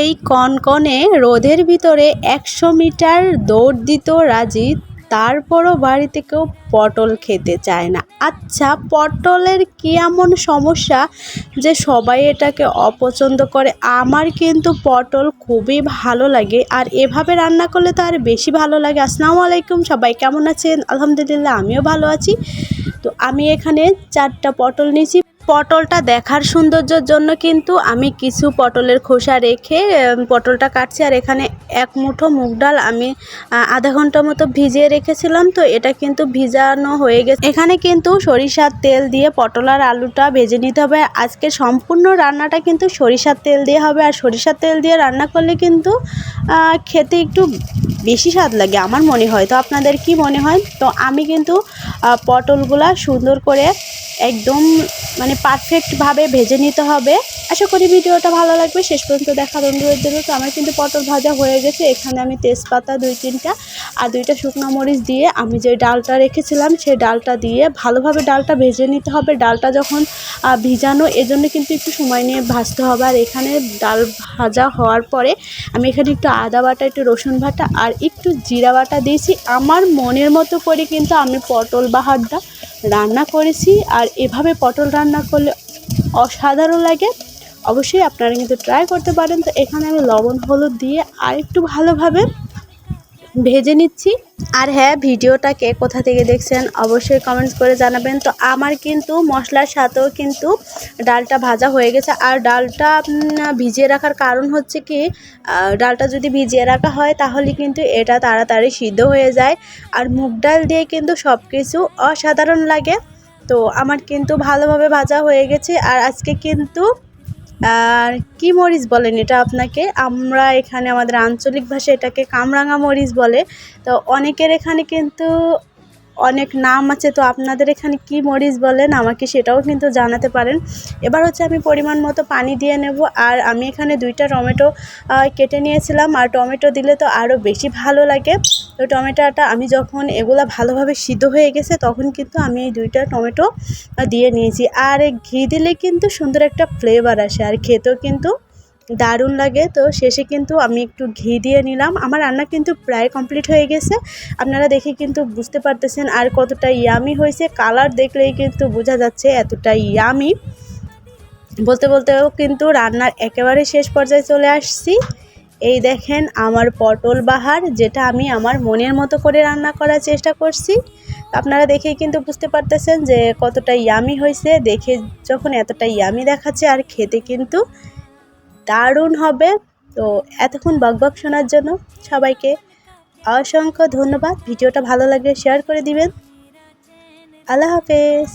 এই কনকনে রোদের ভিতরে একশো মিটার দৌড় দিত রাজি। তারপরও বাড়িতে কেউ পটল খেতে চায় না। আচ্ছা পটলের কী এমন সমস্যা যে সবাই এটাকে অপছন্দ করে? আমার কিন্তু পটল খুবই ভালো লাগে আর এভাবে রান্না করলে তো আর বেশি ভালো লাগে। আসসালামু আলাইকুম, সবাই কেমন আছেন? আলহামদুলিল্লাহ, আমিও ভালো আছি। তো আমি এখানে চারটা পটল নিয়েছি পটলটা দেখার সৌন্দর্যের জন্য কিন্তু আমি কিছু পটলের খোসা রেখে পটলটা কাটছি আর এখানে এক মুঠো মুগ ডাল আমি আধা ঘণ্টা মতো ভিজিয়ে রেখেছিলাম। তো এটা কিন্তু ভিজানো হয়ে গেছে। এখানে কিন্তু সরিষার তেল দিয়ে পটল আর আলুটা ভেজে নিতে হবে। আজকে সম্পূর্ণ রান্নাটা কিন্তু সরিষার তেল দিয়ে হবে। আর সরিষার তেল দিয়ে রান্না করলে কিন্তু খেতে একটু বেশি স্বাদ লাগে আমার মনে হয়। তো আপনাদের কি মনে হয়? তো আমি কিন্তু পটলগুলা সুন্দর করে একদম মানে পারফেক্টভাবে ভেজে নিতে হবে। আশা করি ভিডিওটা ভালো লাগবে। শেষ পর্যন্ত দেখার অনুরোধ দেবো তো আমার কিন্তু পটল ভাজা হয়ে গেছে। এখানে আমি তেজপাতা দুই তিনটা আর দুইটা শুকনো মরিচ দিয়ে আমি যে ডালটা রেখেছিলাম, সেই ডালটা দিয়ে ভালোভাবে ডালটা ভেজে নিতে হবে। ডালটা যখন ভিজানো, এজন্য কিন্তু একটু সময় নিয়ে ভাজতে হবে। আর এখানে ডাল ভাজা হওয়ার পরে আমি এখানে একটু আদা বাটা, একটু রসুন বাটা আর একটু জিরা বাটা দিয়েছি। আমার মনের মতো করে কিন্তু আমি পটল বাহারটা রান্না করেছি আর এভাবে পটল রান্না করলে অসাধারণ লাগে। অবশ্যই আপনারা কিন্তু ট্রাই করতে পারেন। তো এখানে আমি লবণ, হলুদ দিয়ে আরেকটু ভালোভাবে ভেজে নিচ্ছি। আর হ্যাঁ ভিডিওটাকে কোথা থেকে দেখছেন অবশ্যই কমেন্টস করে জানাবেন। তো আমার কিন্তু মশলার সাথেও কিন্তু ডালটা ভাজা হয়ে গেছে। আর ডালটা ভিজিয়ে রাখার কারণ হচ্ছে কি ডালটা যদি ভিজিয়ে রাখা হয় তাহলে কিন্তু এটা তাড়াতাড়ি সিদ্ধ হয়ে যায়। আর মুগ ডাল দিয়ে কিন্তু সব কিছু অসাধারণ লাগে। তো আমার কিন্তু ভালোভাবে ভাজা হয়ে গেছে। আর আজকে কিন্তু আর কি মরিচ বলেন এটা আপনাকে? আমরা এখানে আমাদের আঞ্চলিক ভাষায় এটাকে কামরাঙা মরিচ বলে। তো অনেকের এখানে কিন্তু অনেক নাম আছে, তো আপনাদের এখানে কি মরিচ বলেন আমাকে সেটাও কিন্তু জানাতে পারেন। এবার হচ্ছে আমি পরিমাণ মতো পানি দিয়ে নেব, আর আমি এখানে দুইটা টমেটো কেটে নিয়েছিলাম। আর টমেটো দিলে তো আরও বেশি ভালো লাগে। তো টমেটোটা আমি যখন এগুলা ভালোভাবে সিদ্ধ হয়ে গেছে, তখন কিন্তু আমি এই দুইটা টমেটো দিয়ে নিয়েছি। আর ঘি দিলে কিন্তু সুন্দর একটা ফ্লেভার আসে আর খেতেও কিন্তু দারুণ লাগে। তো শেষে কিন্তু আমি একটু ঘি দিয়ে নিলাম। আমার রান্না কিন্তু প্রায় কমপ্লিট হয়ে গেছে। আপনারা দেখে কিন্তু বুঝতে পারতেছেন আর কতটা ইয়ামি হয়েছে। কালার দেখলেই কিন্তু বোঝা যাচ্ছে এতটা ইয়ামি বলতে বলতেও কিন্তু রান্নার একেবারে শেষ পর্যায়ে চলে আসছি। এই দেখেন আমার পটল বাহার, যেটা আমি আমার মনের মতো করে রান্না করার চেষ্টা করছি। আপনারা দেখেই কিন্তু বুঝতে পারতেছেন যে কতটা ইয়ামি হয়েছে। দেখে যখন এতটা ইয়ামি দেখাচ্ছে আর খেতে কিন্তু দারুণ হবে। তো এতক্ষণ বকবক শোনার জন্য সবাইকে অসংখ্য ধন্যবাদ। ভিডিওটা ভালো লাগলে শেয়ার করে দিবেন। আল্লাহ হাফেজ।